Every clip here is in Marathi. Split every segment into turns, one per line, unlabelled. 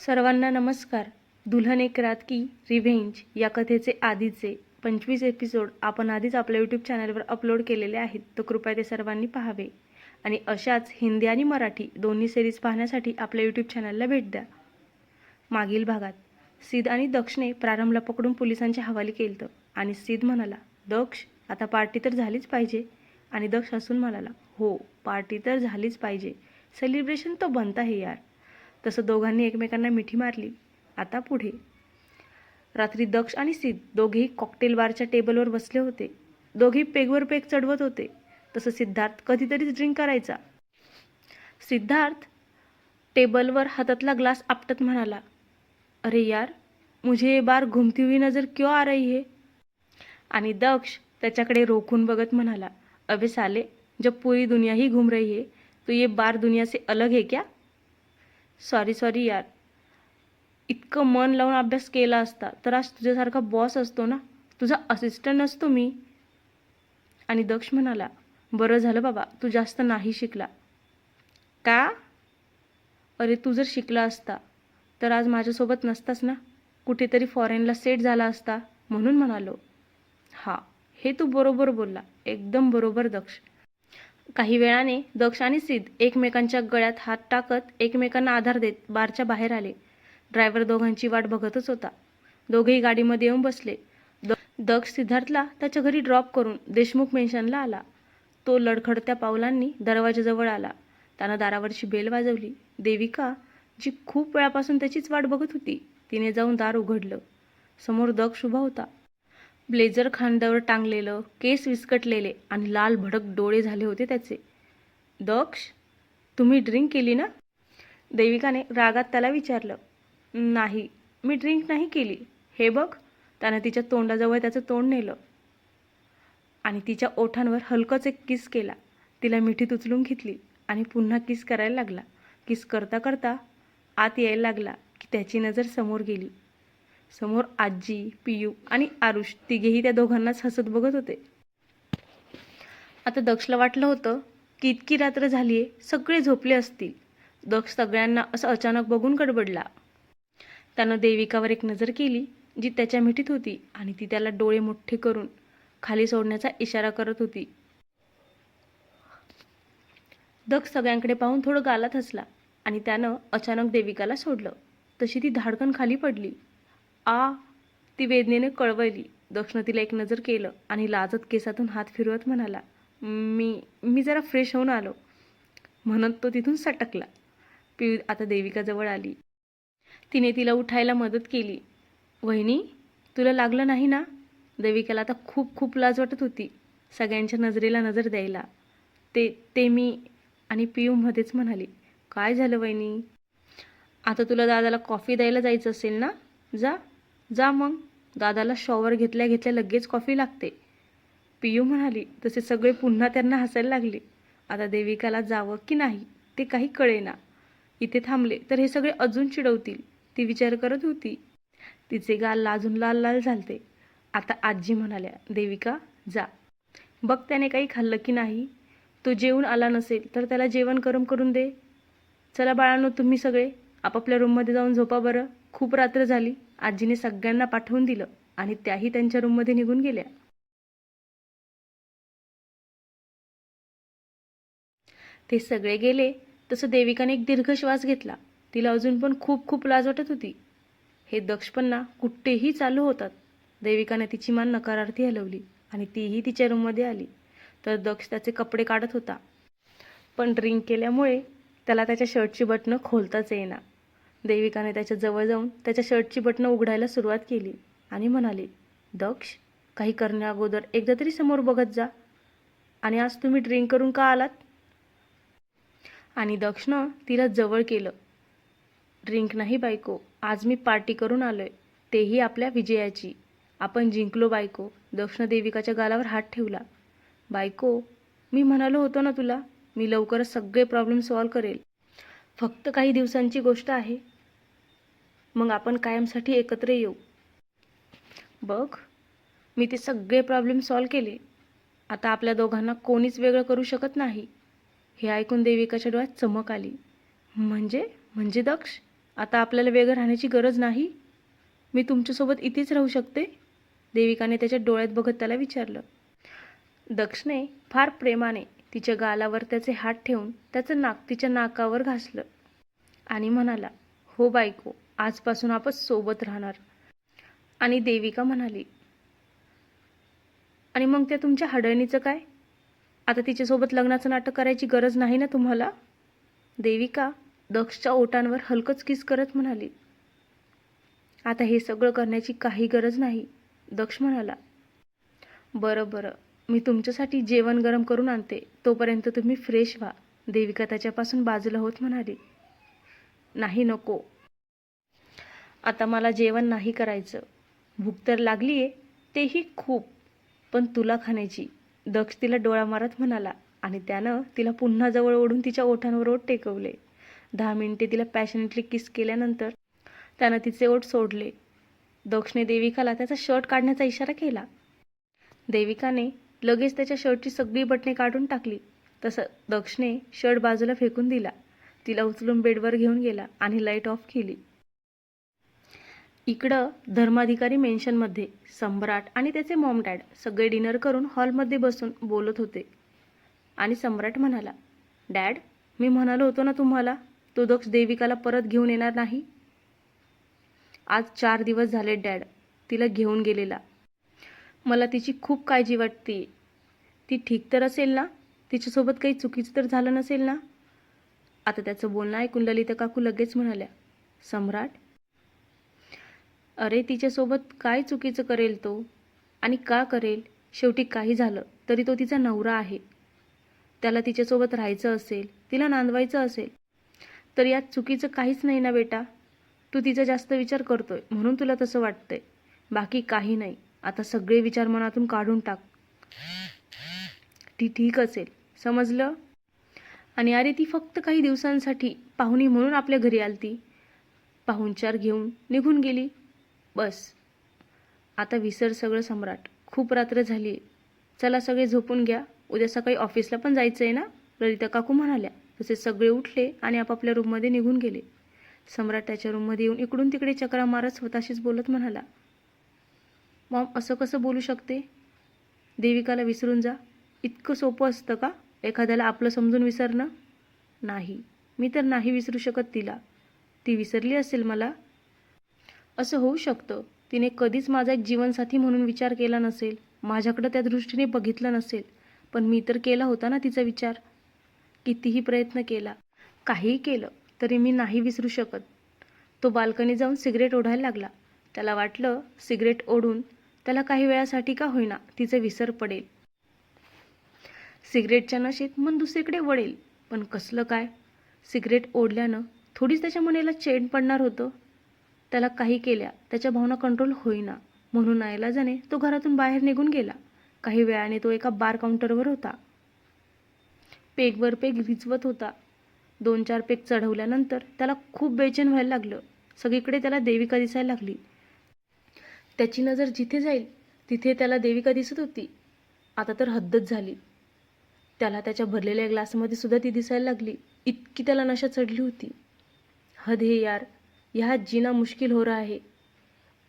सर्वांना नमस्कार. दुल्हन एक रात की रिव्हेंज या कथेचे आधीचे पंचवीस एपिसोड आपण आधीच आपल्या यूट्यूब चॅनलवर अपलोड केलेले आहेत. तर कृपया ते सर्वांनी पाहावे. आणि अशाच हिंदी आणि मराठी दोन्ही सिरीज पाहण्यासाठी आपल्या यूट्यूब चॅनलला भेट द्या. मागील भागात सिद आणि दक्षने प्रारंभला पकडून पोलिसांच्या हवाली केलं आणि सिद म्हणाला दक्ष आता पार्टी तर झालीच पाहिजे. आणि दक्ष असून म्हणाला हो पार्टी तर झालीच पाहिजे. सेलिब्रेशन तो बनता है यार. तसं दोघांनी एकमेकांना मिठी मारली. आता पुढे. रात्री दक्ष आणि सिद्ध दोघेही कॉकटेल बारच्या टेबलवर बसले होते. दोघेही पेगवर पेग चढवत होते. तसं सिद्धार्थ कधीतरीच ड्रिंक करायचा. सिद्धार्थ टेबलवर हातातला ग्लास आपटत म्हणाला अरे यार मुझे ये बार घुमती हुई नजर क्यों आ रही है? आणि दक्ष त्याच्याकडे रोखून बघत म्हणाला अबे साले जब पूरी दुनिया ही घूम रही है तो ये बार दुनिया से अलग है क्या? सॉरी सॉरी यार. इतकं मन लावून अभ्यास केला असता तर आज तुझ्यासारखा बॉस असतो ना? तुझा असिस्टंट असतो मी. आणि दक्ष म्हणाला बरं झालं बाबा तू जास्त नाही शिकला. का? अरे तू जर शिकला असता तर आज माझ्यासोबत नसतास ना? कुठेतरी फॉरेनला सेट झाला असता? म्हणून म्हणालो. हां हे तू बरोबर बोलला. एकदम बरोबर दक्ष. काही वेळाने दक्ष आणि सिद्ध एकमेकांच्या गळ्यात हात टाकत एकमेकांना आधार देत बारच्या बाहेर आले. ड्रायव्हर दोघांची वाट बघतच होता. दोघेही गाडीमध्ये येऊन बसले. दक्ष सिद्धार्थला त्याच्या घरी ड्रॉप करून देशमुख मेन्शनला आला. तो लडखडत्या पावलांनी दरवाजाजवळ आला. त्यानं दारावरची बेल वाजवली. देविका जी खूप वेळापासून त्याचीच वाट बघत होती तिने जाऊन दार उघडलं. समोर दक्ष उभा होता. ब्लेझर खांद्यावर टांगलेलं केस विस्कटलेले आणि लाल भडक डोळे झाले होते त्याचे. दक्ष तुम्ही ड्रिंक केली ना? देविकाने रागात त्याला विचारलं. नाही मी ड्रिंक नाही केली. हे बघ त्यानं तिच्या तोंडाजवळ त्याचं तोंड नेलं. आणि तिच्या ओठांवर हलकंच एक किस केला. तिला मिठीत उचलून घेतली आणि पुन्हा किस करायला लागला. किस करता करता आत यायला लागला की त्याची नजर समोर गेली. समोर आजी पियू आणि आरुष तिघेही त्या दोघांनाच हसत बघत होते. आता दक्षला वाटलं होतं की इतकी रात्र झाली आहे सगळे झोपले असतील. दक्ष सगळ्यांना असं अचानक बघून गडबडला. त्यानं देविकावर एक नजर केली जी त्याच्या मिठीत होती आणि ती त्याला डोळे मोठे करून खाली सोडण्याचा इशारा करत होती. दक्ष सगळ्यांकडे पाहून थोडं गालात हसला आणि त्यानं अचानक देविकाला सोडलं. तशी ती धाडकन खाली पडली. आ ती वेदनेने कळवली. दक्षिण तिला एक नजर केलं आणि लाजत केसातून हात फिरवत म्हणाला मी मी जरा फ्रेश होऊन आलो. म्हणत तो तिथून सटकला. पियू आता देविकाजवळ आली. तिने तिला उठायला मदत केली. वहिनी तुला लागलं नाही ना? देविकाला आता खूप खूप लाज वाटत होती. सगळ्यांच्या नजरेला नजर द्यायला. ते ते मी आणि पियू मध्येच म्हणाली काय झालं वहिनी? आता तुला दादाला कॉफी द्यायला जायचं असेल ना? जा. जा मग. दादाला शॉवर घेतल्या घेतल्या लगेच कॉफी लागते. पियू म्हणाली तसे सगळे पुन्हा त्यांना हसायला लागले. आता देविकाला जावं की नाही ते काही कळेना. इथे थांबले तर हे सगळे अजून चिडवतील. ती विचार करत होती. तिचे गाल लाजून लाल लाल झालते. आता आजी म्हणाल्या देविका जा. बघ त्याने काही खाल्लं की नाही. तो जेवून आला नसेल तर त्याला जेवण गरम करून दे. चला बाळांनो तुम्ही सगळे आपापल्या रूममध्ये जाऊन झोपा बरं. खूप रात्र झाली. आजीने सगळ्यांना पाठवून दिलं आणि त्याही त्यांच्या रूममध्ये निघून गेल्या. ते सगळे गेले. तसं देविकाने एक दीर्घ श्वास घेतला. तिला अजून पण खूप खूप लाज वाटत होती. हे दक्षपणा कुठेही चालू होतात. देविकाने तिची मान नकारार्थी हलवली आणि तीही तिच्या रूममध्ये आली. तर दक्ष त्याचे कपडे काढत होता. पण ड्रिंक केल्यामुळे त्याला त्याच्या शर्टची बटणं खोलताच येईना. देविकाने त्याच्याजवळ जाऊन त्याच्या शर्टची बटणं उघडायला सुरुवात केली आणि म्हणाली दक्ष काही करण्याअगोदर एकदा तरी समोर बघत जा. आणि आज तुम्ही ड्रिंक करून का आलात? आणि दक्षनं तिला जवळ केलं. ड्रिंक नाही बायको आज मी पार्टी करून आलोय. तेही आपल्या विजयाची. आपण जिंकलो बायको. दक्षनं देविकाच्या गालावर हात ठेवला. बायको मी म्हणालो होतो ना तुला मी लवकरच सगळे प्रॉब्लेम सॉल्व करेल. फक्त काही दिवसांची गोष्ट आहे. मग आपण कायमसाठी एकत्र येऊ. बघ मी ते सगळे प्रॉब्लेम सॉल्व केले. आता आपल्या दोघांना कोणीच वेगळं करू शकत नाही. हे ऐकून देविकाच्या डोळ्यात चमक आली. म्हणजे? म्हणजे दक्ष आता आपल्याला वेगळं राहण्याची गरज नाही? मी तुमच्यासोबत इथेच राहू शकते? देविकाने त्याच्या डोळ्यात बघत त्याला विचारलं. दक्षने फार प्रेमाने तिच्या गालावर त्याचे हात ठेवून त्याचं नाक तिच्या नाकावर घासलं. आणि म्हणाला हो बायको आजपासून आपण सोबत राहणार. आणि देविका म्हणाली आणि मग त्या तुमच्या हडळणीचं काय? आता तिच्यासोबत लग्नाचं नाटक करायची गरज नाही ना तुम्हाला? देविका दक्षच्या ओटांवर हलकंच किस करत म्हणाली आता हे सगळं करण्याची काही गरज नाही. दक्ष म्हणाला बरं बरं. मी तुमच्यासाठी जेवण गरम करून आणते. तोपर्यंत तुम्ही फ्रेश व्हा. देविका त्याच्यापासून बाजूला होत म्हणाली. नाही नको. आता मला जेवण नाही करायचं. भूक तर लागली आहे तेही खूप. पण तुला खाण्याची. दक्ष तिला डोळा मारत म्हणाला आणि त्यानं तिला पुन्हा जवळ ओढून तिच्या ओठांवर ओठ टेकवले. दहा मिनिटे तिला पॅशनेटली किस केल्यानंतर त्यानं तिचे ओठ सोडले. दक्षने देविकाला त्याचा शर्ट काढण्याचा इशारा केला. देविकाने लगेच त्याच्या शर्टची सगळी बटणे काढून टाकली. तसं दक्षने शर्ट बाजूला फेकून दिला. तिला उचलून बेडवर घेऊन गेला आणि लाइट ऑफ केली. इकडं धर्माधिकारी मेन्शनमध्ये सम्राट आणि त्याचे मॉम डॅड सगळे डिनर करून हॉलमध्ये बसून बोलत होते. आणि सम्राट म्हणाला डॅड मी म्हणालो होतो ना तुम्हाला तो दक्ष देविकाला परत घेऊन येणार नाही? आज चार दिवस झाले डॅड तिला घेऊन गेलेला. मला तिची खूप काळजी वाटते. ती ठीक तर असेल ना? तिच्यासोबत काही चुकीचं तर झालं नसेल ना? आता त्याचं बोलणं ऐकून ललिता काकू लगेच म्हणाल्या सम्राट अरे तिच्यासोबत काय चुकीचं करेल तो? आणि का करेल? शेवटी काही झालं तरी तो तिचा नवरा आहे. त्याला तिच्यासोबत राहायचं असेल तिला नांदवायचं असेल तर यात चुकीचं काहीच नाही ना बेटा? तू तिचा जास्त विचार करतोय म्हणून तुला तसं वाटतंय. बाकी काही नाही. आता सगळे विचार मनातून काढून टाक. ती ठीक असेल समजलं? आणि अरे ती फक्त काही दिवसांसाठी पाहुणी म्हणून आपल्या घरी आलती. पाहुणचार घेऊन निघून गेली. बस. आता विसर सगळं सम्राट. खूप रात्र झाली. चला सगळे झोपून घ्या. उद्या सकाळी ऑफिसला पण जायचं आहे ना? ललिता काकू म्हणाल्या. तसे सगळे उठले आणि आपापल्या रूममध्ये निघून गेले. सम्राट त्याच्या रूममध्ये येऊन इकडून तिकडे चक्रा मारत स्वतःशीच बोलत म्हणाला मॉम असं कसं बोलू शकते? देविकाला विसरून जा. इतकं सोपं असतं का? एखाद्याला आपलं समजून विसरणं? नाही. मी तर नाही विसरू शकत तिला. ती विसरली असेल मला? असं होऊ शकतं. तिने कधीच माझा एक जीवनसाथी म्हणून विचार केला नसेल. माझ्याकडं त्या दृष्टीने बघितलं नसेल. पण मी तर केला होता ना तिचा विचार. कितीही प्रयत्न केला. काहीही केलं तरी मी नाही विसरू शकत. तो बाल्कनी जाऊन सिगरेट ओढायला लागला. त्याला वाटलं सिगरेट ओढून त्याला काही वेळासाठी का होईना तिचे विसर पडेल. सिगरेटच्या नशेत मन दुसरीकडे वळेल पण कसलं काय? सिगरेट ओढल्यानं थोडीच त्याच्या मनेला चेंड पडणार होतं. त्याला काही केल्या त्याच्या भावना कंट्रोल होईना. म्हणून नाईलाजाने तो घरातून बाहेर निघून गेला. काही वेळाने तो एका बार काउंटरवर होता. पेगवर पेग रिचवत होता. दोन चार पेग चढवल्यानंतर त्याला खूप बेचैन व्हायला लागलं. सगळीकडे त्याला देविका दिसायला लागली. त्याची नजर जिथे जाईल तिथे त्याला देविका दिसत होती. आता तर हद्दच झाली. त्याला त्याच्या भरलेल्या ग्लासमध्ये सुद्धा ती दिसायला लागली. इतकी त्याला नशा चढली होती. हद हे यार ह्या जीना मुश्किल हो रहा है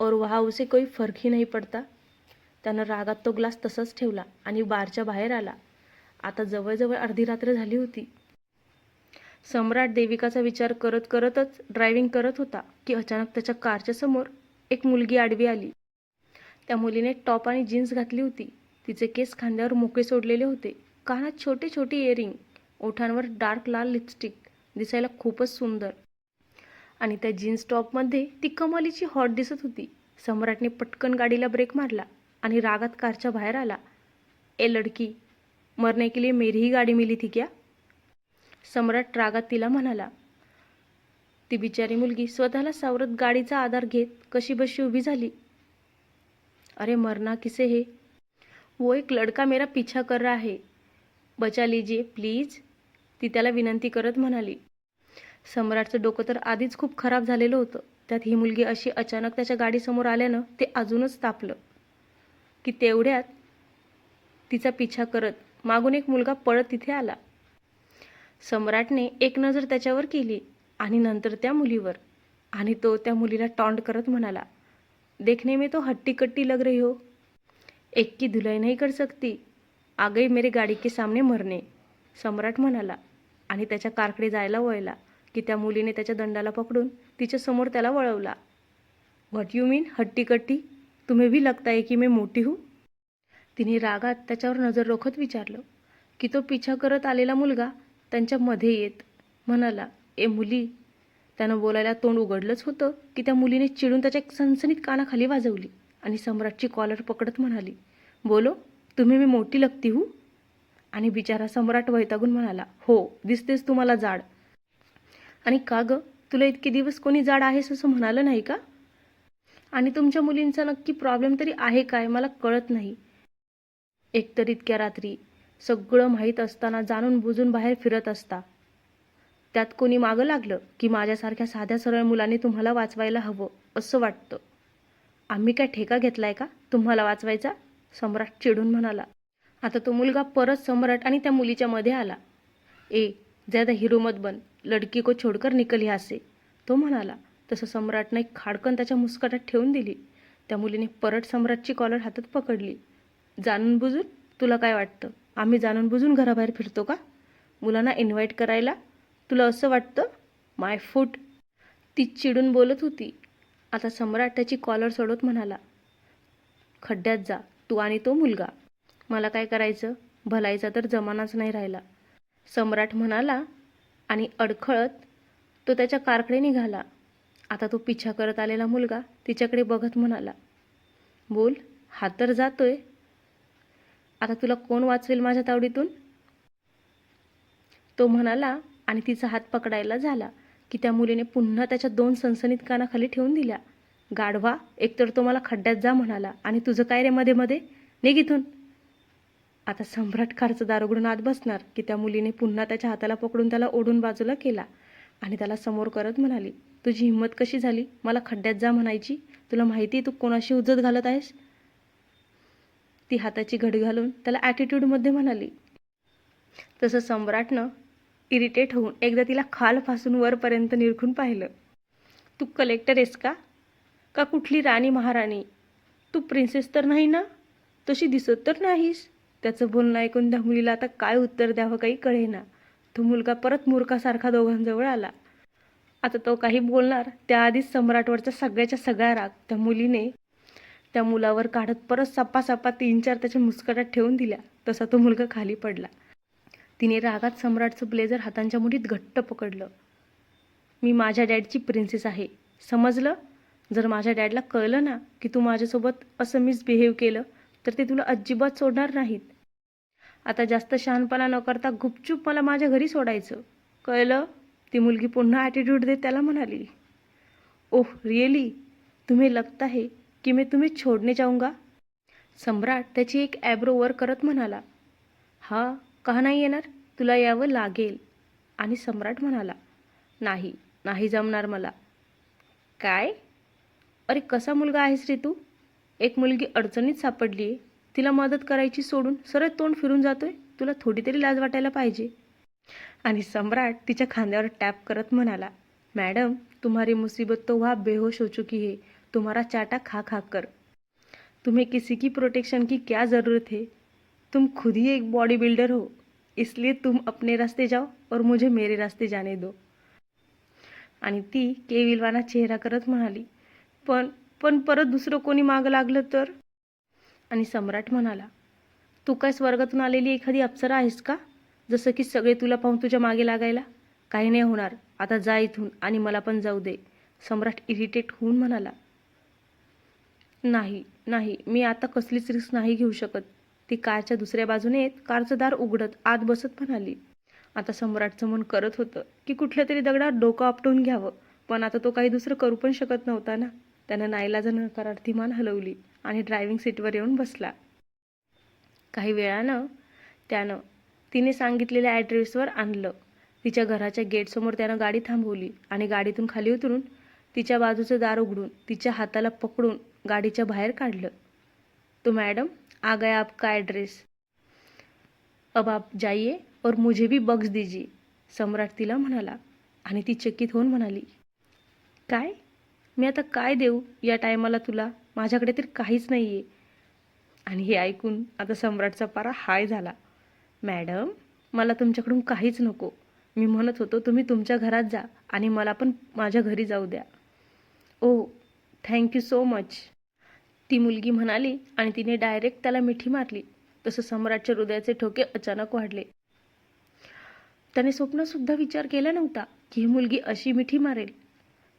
और वहाँ उसे कोई फर्क ही पडता. त्यानं रागात तो ग्लास तसाच ठेवला आणि बारच्या बाहेर आला. आता जवळजवळ अर्धी रात्र झाली होती. सम्राट देविकाचा विचार करत करतच ड्रायव्हिंग करत होता की अचानक त्याच्या कारच्या समोर एक मुलगी आडवी आली. त्या मुलीने टॉप आणि जीन्स घातली होती. तिचे केस खांद्यावर मोके सोडलेले होते. कानात छोटे छोटे इयरिंग ओठांवर डार्क लाल लिपस्टिक दिसायला खूपच सुंदर. आणि त्या जीन्स टॉपमध्ये ती कमालीची हॉट दिसत होती. सम्राटने पटकन गाडीला ब्रेक मारला आणि रागात कारच्या बाहेर आला. ए लडकी मरने के लिए मेरी ही गाडी मिली थी क्या? सम्राट रागात तिला म्हणाला ती बिचारी मुलगी स्वतःला सावरत गाडीचा आधार घेत कशी बशी उभी झाली? अरे मरना किसे हे? वो एक लड़का मेरा पीछा कर रहा है. बचा लीजिए प्लीज. ती त्याला विनंती करत म्हणाली. सम्राटचं डोकं तर आधीच खूप खराब झालेलं होतं. त्यात ही मुलगी अशी अचानक त्याच्या गाडीसमोर आल्यानं ते अजूनच तापलं. की तेवढ्यात तिचा पिछा करत मागून एक मुलगा पळत तिथे आला. सम्राटने एक नजर त्याच्यावर केली. आणि नंतर त्या मुलीवर. आणि तो त्या मुलीला टॉन्ट करत म्हणाला देखने में तो हट्टी कट्टी लग रही हो. एक की धुलाई नाही कर सकती. आ गई मेरे गाडी के सामने मरणे सम्राट म्हणाला आणि त्याच्या कारकडे जायला वळला की त्या मुलीने त्याच्या दंडाला पकडून तिच्यासमोर त्याला वळवला. व्हॉट यू मीन हट्टी कट्टी तुम्ही भी लगता की मैं मोठी हूँ? तिने रागात त्याच्यावर नजर रोखत विचारलं की तो पिछा करत आलेला मुलगा त्यांच्या मध्ये येत म्हणाला ए मुली त्यानं बोलायला तोंड उघडलंच होतं की त्या मुलीने चिडून त्याच्या सनसनीत कानाखाली वाजवली आणि सम्राटची कॉलर पकडत म्हणाली बोलो तुम्ही मी मोठी लगती हू? आणि बिचारा सम्राट वैतागून म्हणाला हो दिसतेस तुम्हाला जाड. आणि का ग तुला इतके दिवस कोणी जाड आहेस असं म्हणालं नाही का? आणि तुमच्या मुलींचा नक्की प्रॉब्लेम तरी आहे काय मला कळत नाही. एकतर इतक्या रात्री सगळं माहीत असताना जाणून बुजून बाहेर फिरत असता त्यात कोणी मागं लागलं की माझ्यासारख्या साध्या सरळ मुलांनी तुम्हाला वाचवायला हवं असं वाटतं. आम्ही काय ठेका घेतलाय का? तुम्हाला वाचवायचा? सम्राट चिडून म्हणाला. आता तो मुलगा परत सम्राट आणि त्या मुलीच्या मध्ये आला. ए ज्यादा हिरो मत बन. लडकी को छोडकर निकल यहाँ असे तो म्हणाला. तसं सम्राटनं एक खाडकन त्याच्या मुस्कटात ठेवून दिली. त्या मुलीने परत सम्राटची कॉलर हातात पकडली. जाणून बुजून? तुला काय वाटतं? आम्ही जाणून बुजून घराबाहेर फिरतो का? मुलांना इन्व्हाइट करायला? तुला असं वाटतं? माय फूट. ती चिडून बोलत होती. आता सम्राट त्याची कॉलर सोडत म्हणाला खड्ड्यात जा तू आणि तो मुलगा. मला काय करायचं? भलायचा तर जमानाच नाही राहिला. सम्राट म्हणाला आणि अडखळत? तो त्याच्या कारकडे निघाला. आता तो पिछा करत आलेला मुलगा तिच्याकडे बघत म्हणाला बोल हा तर जातोय. आता तुला कोण वाचवेल माझ्या तावडीतून? तो म्हणाला आणि तिचा हात पकडायला झाला की त्या मुलीने पुन्हा त्याच्या दोन सनसनीत कानाखाली ठेवून दिल्या. गाढवा एकतर तो मला खड्ड्यात जा म्हणाला. आणि तुझं काय रे मध्ये मध्ये? निघ इथून. आता सम्राट कारचं दार उघडून आत बसणार की त्या मुलीने पुन्हा त्याच्या हाताला पकडून त्याला ओढून बाजूला केला. आणि त्याला समोर करत म्हणाली तुझी हिंमत कशी झाली? मला खड्ड्यात जा म्हणायची? तुला माहिती आहे तू कोणाशी उजत घालत आहेस? ती हाताची घड घालून त्याला ॲटिट्यूडमध्ये म्हणाली. तसं सम्राटनं इरिटेट होऊन एकदा तिला खालपासून वरपर्यंत निरखून पाहिलं. तू कलेक्टर आहेस का? का कुठली राणी महाराणी? तू प्रिन्सेस तर नाही ना? तशी दिसत तर नाहीस. त्याचं बोलणं ऐकून त्या मुलीला आता काय उत्तर द्यावं काही कळेना. तो मुलगा परत मूर्खासारखा दोघांजवळ आला. आता तो काही बोलणार त्याआधीच सम्राटवरचा सगळ्याच्या सगळा राग त्या मुलीने त्या मुलावर काढत परत सप्पा सप्पा तीन चार त्याच्या मुस्कटात ठेवून दिल्या. तसा तो मुलगा खाली पडला. तिने रागात सम्राटचं ब्लेझर हातांच्या मुठीत घट्ट पकडलं. मी माझ्या डॅडची प्रिन्सेस आहे. समजलं? जर माझ्या डॅडला कळलं ना की तू माझ्यासोबत असं मिसबिहेव केलं तर ते तुला अजिबात सोडणार नाहीत. आता जास्त शहाणपणा न करता गुपचूप मला माझ्या घरी सोडायचं. कळलं? ती मुलगी पुन्हा ॲटिट्यूड देत त्याला म्हणाली. ओह रिअली तुम्ही लगता है की मैं तुम्ही छोडणे जाऊंगा सम्राट त्याची एक ॲब्रो वर करत म्हणाला. हा का नाही येणार? तुला यावं लागेल. आणि सम्राट म्हणाला नाही नाही जमणार मला. काय? अरे कसा मुलगा आहेस रे तू? एक मुलगी अडचणीत सापडली आहे तिला मदत करायची सोडून सरळ तोंड फिरून जातोय. तुला थोडी तरी लाज वाटायला पाहिजे. आणि सम्राट तिच्या खांद्यावर टॅप करत म्हणाला मॅडम तुम्हारी मुसीबत तो वहाँ बेहोश हो चुकी है. तुम्हारा चाटा खा खा कर. तुम्हें किसी की प्रोटेक्शन की क्या ज़रूरत है? तुम खुद ही एक बॉडी बिल्डर हो इसलिए तुम अपने रास्ते जाओ और मुझे मेरे रास्ते जाने दो। आणि ती केविलवाना चेहरा करत म्हणाली पण पण परत दुसरं कोणी मागं लागलं तर? आणि सम्राट म्हणाला तू काय स्वर्गातून आलेली एखादी अप्सरा आहेस का? जसं की सगळे तुला पाहून तुझ्या मागे लागायला? काही नाही होणार आता जा इथून आणि मला पण जाऊ दे. सम्राट इरिटेट होऊन म्हणाला नाही नाही मी आता कसलीच रिस्क नाही घेऊ शकत. ती कारच्या दुसऱ्या बाजूने येत कारचं दार उघडत आत बसत म्हणाली. आता सम्राटचं मन करत होतं की कुठल्या तरी दगडात डोकं आपटून घ्यावं. पण आता तो काही दुसरं करू पण शकत नव्हता ना. त्यानं नाईलाजानं नकारार्थी मान हलवली आणि ड्रायव्हिंग सीटवर येऊन बसला. काही वेळानं त्यानं तिने सांगितलेल्या ॲड्रेसवर आणलं. तिच्या घराच्या गेटसमोर त्यानं गाडी थांबवली आणि गाडीतून खाली उतरून तिच्या बाजूचं दार उघडून तिच्या हाताला पकडून गाडीच्या बाहेर काढलं. तो मॅडम आ गया आपका ॲड्रेस अब आप जाइए और मुझे भी बक्स दीजिए सम्राट तिला म्हणाला आणि ती चकित होऊन म्हणाली काय? मी आता काय देऊ या टायमाला तुला? माझ्याकडे तर काहीच नाही आहे आणि हे ऐकून आता सम्राटचा पारा हाय झाला. मॅडम मला तुमच्याकडून काहीच नको. मी म्हणत होतो तुम्ही तुमच्या घरात जा आणि मला पण माझ्या घरी जाऊ द्या. Oh thank you so much. ती मुलगी म्हणाली आणि तिने डायरेक्ट त्याला मिठी मारली. तसं सम्राटच्या हृदयाचे ठोके अचानक वाढले. त्याने स्वप्नसुद्धा विचार केला नव्हता की ही मुलगी अशी मिठी मारेल.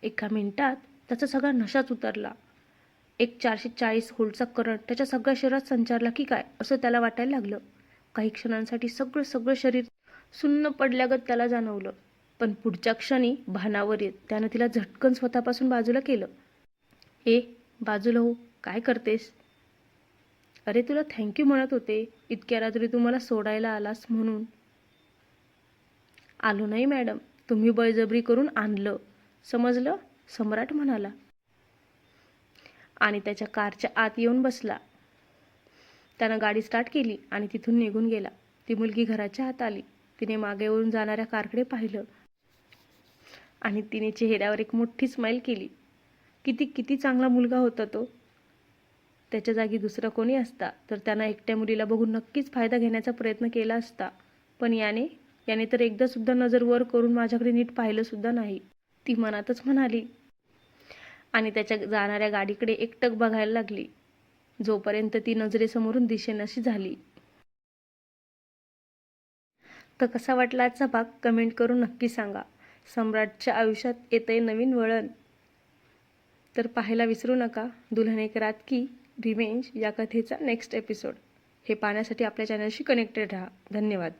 एका मिनिटात त्याचा सगळा नशाच उतरला. एक चारशे चाळीस होल्डचा करंट त्याच्या सगळ्या शरीरात संचारला की काय असं त्याला वाटायला लागलं. काही क्षणांसाठी सगळं सगळं शरीर सुन्न पडल्यागत त्याला जाणवलं. पण पुढच्या क्षणी भानावर येत त्यानं तिला झटकन स्वतःपासून बाजूला केलं. ए बाजूला हो. काय करतेस? अरे तुला थँक्यू म्हणत होते इतक्या रात्री तू मला सोडायला आलास म्हणून. आलो नाही मॅडम तुम्ही बळजबरी करून आणलं. समजलं? सम्राट म्हणाला. आणि त्याच्या कारच्या आत येऊन बसला. त्यानं गाडी स्टार्ट केली आणि तिथून निघून गेला. ती मुलगी घराच्या आत आली. तिने मागे वळून जाणाऱ्या कारकडे पाहिलं. आणि तिने चेहऱ्यावर एक मोठी स्माईल केली. किती किती चांगला मुलगा होता तो. त्याच्या जागी दुसरा कोणी असता तर त्यानं एकट्या मुलीला बघून नक्कीच फायदा घेण्याचा प्रयत्न केला असता. पण याने याने तर एकदा सुद्धा नजर वर करून माझ्याकडे नीट पाहिलं सुद्धा नाही. ती मनातच म्हणाली. आणि त्याच्या जाणाऱ्या गाडीकडे एकटक बघायला लागली. जोपर्यंत ती नजरेसमोरून दिशेनशी झाली. तर कसा वाटला आजचा भाग? कमेंट करून नक्की सांगा. सम्राटच्या आयुष्यात येतंय नवीन वळण. तर पाहायला विसरू नका. दुल्हन एक रात की रिवेंज या कथेचा नेक्स्ट एपिसोड. हे पाहण्यासाठी आपल्या चॅनलशी कनेक्टेड राहा. धन्यवाद.